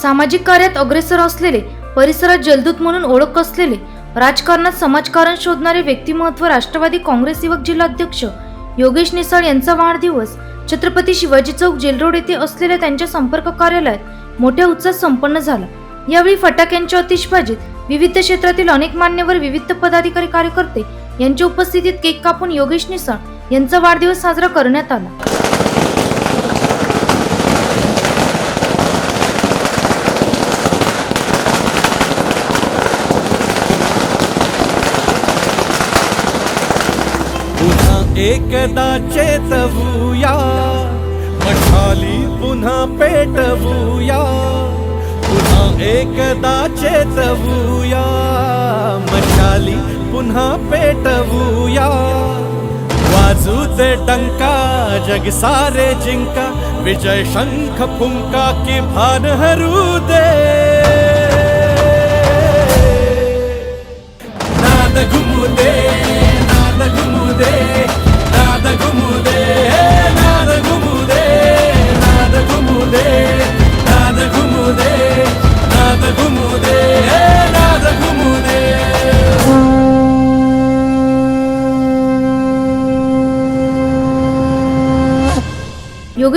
सामाजिक कार्यात अग्रेसर असलेले परिसरात जलदूत म्हणून ओळख असलेले राजकारणात समाजकारण शोधणारे व्यक्तिमत्व राष्ट्रवादी काँग्रेस युवक जिल्हाध्यक्ष योगेश निसाळ यांचा वाढदिवस छत्रपती शिवाजी चौक जेलरोड येथे असलेल्या त्यांच्या संपर्क कार्यालयात मोठ्या उत्साहात संपन्न झाला. यावेळी फटाक्यांच्या अतिशबाजीत विविध क्षेत्रातील अनेक मान्यवर विविध पदाधिकारी कार्यकर्ते यांच्या उपस्थितीत केक कापून योगेश निसाळ यांचा वाढदिवस साजरा करण्यात आला पुन्हा एकदा चेतवूया. मठाली पुन्हा पेटवूया. पुन्हा एकदा चेतवूया. मशाली पुन्हा पेटवूया. वाजूच डंका जग सारे जिंका. विजय शंख फुंका की भान हरू दे. नाद घुमू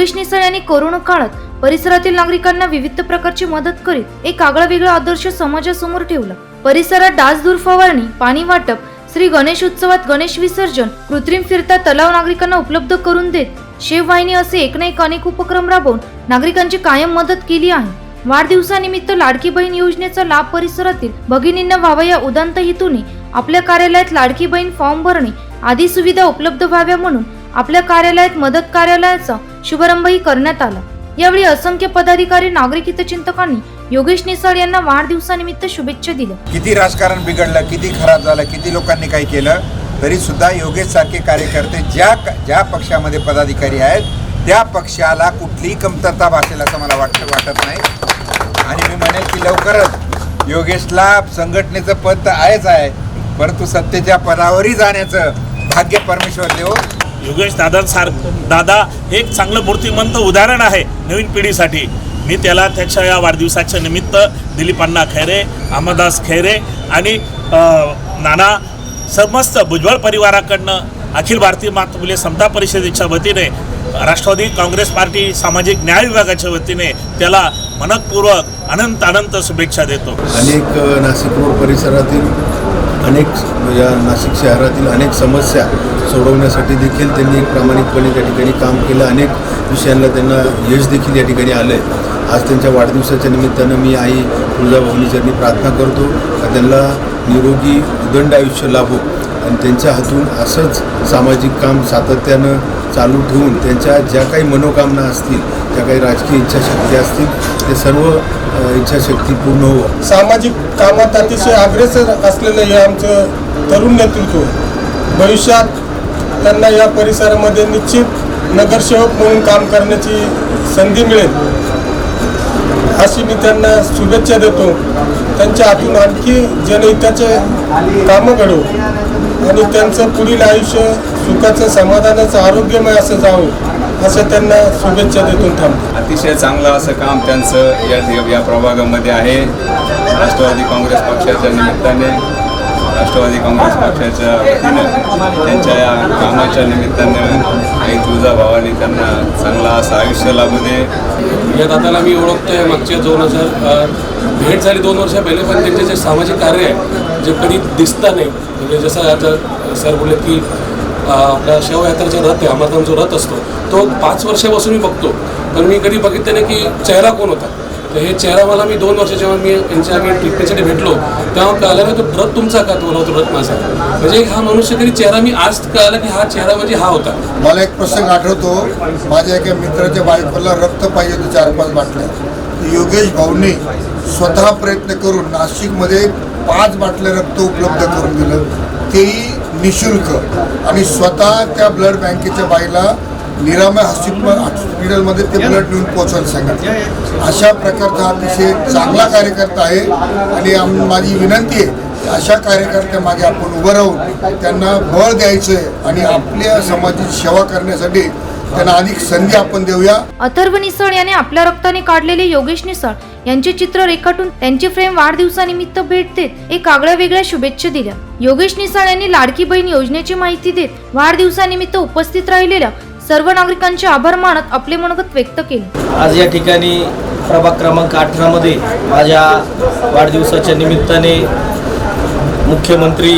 योगेश निसळ यांनी कोरोना काळात परिसरातील नागरिकांना विविध प्रकारची मदत करीत एक आगळा वेगळा आदर्श समाजासमोर ठेवला. परिसरात डासधूर फवारणी पाणी वाटप श्री गणेश उत्सवात गणेश विसर्जन कृत्रिम फिरता तलाव नागरिकांना उपलब्ध करून देत शेववाहिनी असे एक ना एक अनेक उपक्रम राबवून नागरिकांची कायम मदत केली आहे. वाढदिवसानिमित्त लाडकी बहीण योजनेचा लाभ परिसरातील भगिनींना व्हावा या उदांत हेतूने आपल्या कार्यालयात लाडकी बहीण फॉर्म भरणे आदी सुविधा उपलब्ध व्हाव्या म्हणून आपल्या कार्यालयात मदत कार्यालयाचा शुभारंभही करण्यात आला. यावेळी असंख्य पदाधिकारी नागरिक हितचिंतकांनी योगेश निसाळ यांना वाढदिवसानिमित्त शुभेच्छा दिल्या. किती राजकारण बिघडलं किती खराब झालं किती लोकांनी काही केलं तरी सुद्धा योगेश सारखे कार्यकर्ते ज्या ज्या पक्षामध्ये पदाधिकारी आहेत त्या पक्षाला कुठलीही कमतरता भासेल असं मला वाटतं वाटत नाही. आणि मी म्हणेल की लवकरच योगेशला संघटनेचं पद तर आहेच आहे परंतु सत्तेच्या पदावरही जाण्याचं भाग्य परमेश्वर देव. योगेश दादांसार दादा हे एक चांगलं मूर्तिमंत उदाहरण आहे नवीन पिढीसाठी. मी त्याला त्याच्या या वाढदिवसाच्या निमित्त दिलीप खैरे अहमदास खैरे आणि नाना समस्त भुजबळ परिवाराकडनं अखिल भारतीय मातृमूल्य समता परिषदेच्या वतीने राष्ट्रवादी काँग्रेस पार्टी सामाजिक न्याय विभागाच्या वतीने त्याला मनपूर्वक अनंत अनंत शुभेच्छा देतो. अनेक नाशिक रोड परिसरातील अनेक या नाशिक शहरातील अनेक समस्या सोडवण्यासाठी देखील त्यांनी प्रामाणिकपणे त्या ठिकाणी काम केलं. अनेक विषयांना त्यांना यश देखील या ठिकाणी आलं आहे आज त्यांच्या वाढदिवसाच्या निमित्तानं मी आई तुळजाभवानी प्रार्थना करतो का त्यांना निरोगी उदंड आयुष्य लाभो. आणि त्यांच्या हातून असंच सामाजिक काम सातत्यानं चालू ठेवून त्यांच्या ज्या काही मनोकामना असतील ज्या काही राजकीय इच्छाशक्ती असतील ते सर्व इच्छाशक्ती पूर्ण हो. सामाजिक कामात अतिशय अग्रेसर असलेलं हे आमचं तरुण नेतृत्व भविष्यात त्यांना या परिसरामध्ये निश्चित नगरसेवक म्हणून काम करण्याची संधी मिळेल. अशी मी त्यांना शुभेच्छा देतो. त्यांच्या हातून आणखी जनहिताचे कामं घडवू आणि त्यांचं पुढील आयुष्य सुखाचं समाधानाचं आरोग्यमय असं जावं असं त्यांना शुभेच्छा देतून थांबतो. अतिशय चांगलं असं काम त्यांचं या या प्रभागामध्ये आहे. राष्ट्रवादी काँग्रेस पक्षाच्या निमित्ताने. राष्ट्रवादी काँग्रेस पक्षाच्या वतीनं त्यांच्या या कामाच्या निमित्तानं आई तुळजाभावानी त्यांना चांगला असं आयुष्य लाभू दे. या दादाला मी ओळखतोय मागच्या दोन हजार भेट झाली दोन वर्षा पहिले पण त्यांचे जे सामाजिक कार्य आहे जे कधी दिसता नाही म्हणजे जसं आता सर बोलले की आपला शवयात्राचा रथ आहे अमरधाम जो रथ असतो तो पाच वर्षापासून मी बघतो. पण मी कधी बघितलं नाही की चेहरा कोण होता? तर हे चेहरा मला मी दोन वर्ष जेव्हा मी यांच्या मी ट्रीटमेंटसाठी भेटलो तेव्हा कळालं ना तो व्रत तुमचा का? तो बोला व्रत माझा. म्हणजे हा मनुष्य तरी चेहरा मी आज कळाला की हा चेहरा म्हणजे हा होता. मला एक प्रसंग आठवतो. माझ्या एका मित्राच्या बायकोला रक्त पाहिजे होतं चार पाच बाटल्या. योगेश भाऊने स्वतः प्रयत्न करून नाशिकमध्ये पाच बाटल्या रक्त उपलब्ध करून दिलं. तेही निशुल्क. आणि स्वतः त्या ब्लड बँकेच्या बाईला निरामय हॉस्पिटल हॉस्पिटलमध्ये ते ब्लड नेऊन पोहोचवायला सांगितलं अशा प्रकारचा अतिशय चांगला कार्यकर्ता आहे आणि आम- माझी विनंती आहे की अशा कार्यकर्त्यामागे आपण उभं राहून त्यांना बळ द्यायचं आहे आणि आपल्या समाजाची सेवा करण्यासाठी त्यांना अधिक संधी आपण देऊया. अथर्व निसळ याने आपल्या रक्ताने काढलेले योगेश निसळ यांचे चित्र रेखाटून त्यांची फ्रेम वाढदिवसानिमित्त भेट देत एक आगळ्या वेगळ्या शुभेच्छा दिल्या. योगेश निसाळ यांनी लाडकी बहीण योजनेची माहिती देत वाढदिवसानिमित्त उपस्थित राहिलेल्या सर्व नागरिकांचे आभार मानत आपले मनोगत व्यक्त केले. आज या ठिकाणी प्रभाग क्रमांक अठरामध्ये माझ्या वाढदिवसाच्या निमित्ताने मुख्यमंत्री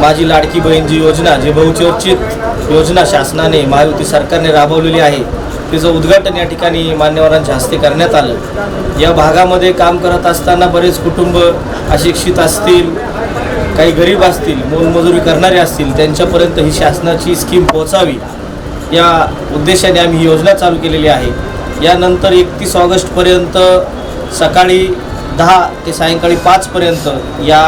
माझी लाडकी बहीण जी योजना जी बहुचर्चित योजना शासनाने महायुती सरकारने राबवलेली आहे तिचं उद्घाटन या ठिकाणी मान्यवरांच्या हस्ते करण्यात आलं. या भागामध्ये काम करत असताना बरेच कुटुंब अशिक्षित असतील काही गरीब असतील मोलमजुरी करणारे असतील त्यांच्यापर्यंत ही शासनाची स्कीम पोहोचावी. या उद्देशाने आम्ही ही योजना चालू केलेली आहे. यानंतर एकतीस ऑगस्टपर्यंत सकाळी दहा ते सायंकाळी पाचपर्यंत या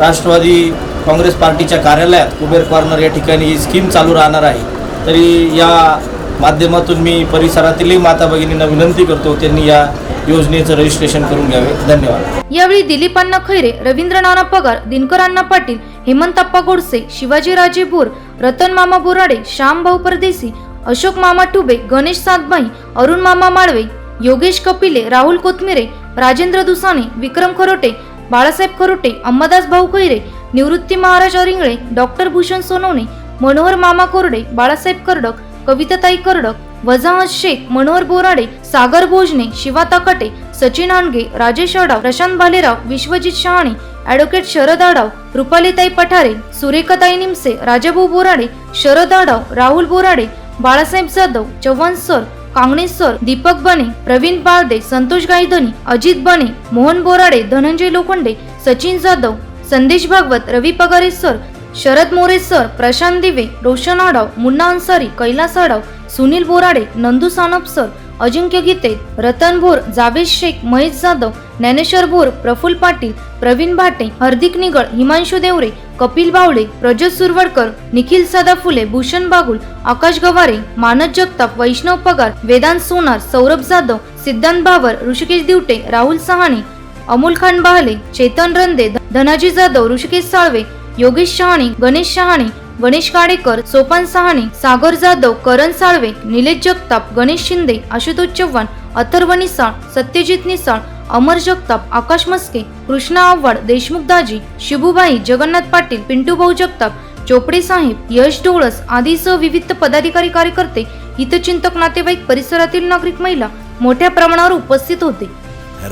राष्ट्रवादी काँग्रेस पार्टीच्या कार्यालयात कुबेर कॉर्नर या ठिकाणी ही स्कीम चालू राहणार आहे. तरी या माध्यमातून मी परिसरातीलही माता भगिनींना विनंती करतो त्यांनी या योजनेचं रजिस्ट्रेशन करून घ्यावे. धन्यवाद. यावेळी दिलीप अण्णा खैरे रवींद्र नाना पगार दिनकर अण्णा पाटील हेमंतप्पा गोडसे शिवाजीराजे बोर रतन मामा बोराडे श्याम भाऊ परदेसी अशोक मामा टुबे गणेश सातबाई अरुण मामा माळवे योगेश कपिले राहुल कोथमिरे राजेंद्र दुसाने विक्रम खरोटे Balasaheb Kharote Ambadas Bhau Khaire Nivrutti Maharaj Aringale doctor Bhushan Sonawane Manohar Mama Korde Balasaheb Kardak Kavitatai Kardak Wajahat Shaikh Manohar Borade Sagar Bhojane Shiva Takte Sachin Aange Rajesh Adav Prashant Bhalerao Vishwajit Shahane advocate Sharad Adav Rupalitai Pathare Surekhatai Nimse Rajabhau Borade Sharad Adav Rahul Borade Balasaheb Jadhav Chavan sir Kangane sir Deepak Bane Pravin Balde Santosh Gaydhani Ajit बने Mohan Borade Dhananjay Lokhande Sachin Jadhav Sandesh Bhagwat Ravi Pagare sir Sharad More sir Prashant Dive Roshan Adav Munna Ansari Kailas Adav Sunil Borade Nandu Sanap sir Ajinkya Gite Ratan Bhor Javed Shaikh Mahesh Jadhav Dnyaneshwar Bhor Praful Patil Pravin Bhate Hardik Nigal Himanshu Deore Kapil Bawale Prajyot Suravadkar Nikhil Sadaphule Bhushan Bagul Akash Gaware Manas Jagtap Vaishnav पगार वेदांत सोनार सौरभ जाधव सिद्धांत भावर ऋषिकेश दिवटे राहुल सहाणे अमोल खान बहाले चेतन रंदे धनाजी जाधव ऋषिकेश साळवे योगेश शहाणे गणेश शहाणे गणेश काडेकर सोपान सहाणे सागर जाधव करण साळवे निलेश जगताप गणेश शिंदे आशुतोष चव्हाण अथर्व निसाळ सत्यजित निसाळ अमर जगताप आकाश मस्के कृष्णा आव्हाड देशमुख दाजी शिबूबाई जगन्नाथ पाटील पिंटू भाऊ जगताप चोपडे साहेब यश डोळस आदीसह विविध पदाधिकारी कार्यकर्ते हितचिंतक नातेवाईक परिसरातील नागरिक महिला मोठ्या प्रमाणावर उपस्थित होते.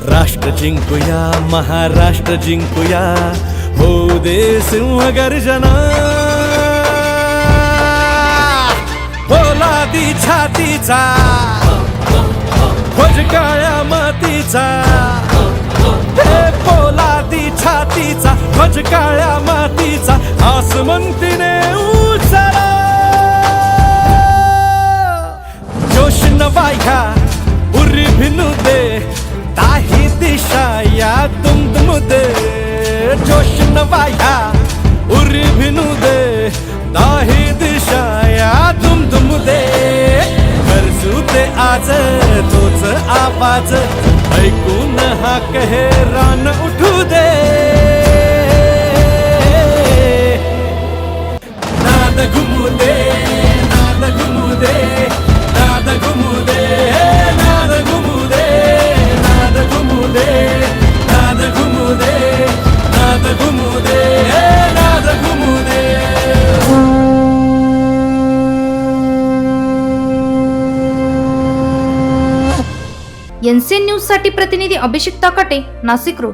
राष्ट्र जिंकूया महाराष्ट्र जिंकूया हो दे सिंह गर्जना. पोलादी छातीचा. ध्वज काळ्या मातीचा हे पोलादी छातीचा ध्वज काळ्या मातीचा आसमंतीने उचला. जोश नवाया उरी भिनू दे. ताही दिशा या तुम दे. जोश नवाया उरी भिनू दे. ताही तुम दे. गरजू ते आज तोच आवाज. ऐकून हा कहे रान उठू दे. नाद घुमू दे. साठी प्रतिनिधी अभिषेक ताकाटे नाशिक रोड.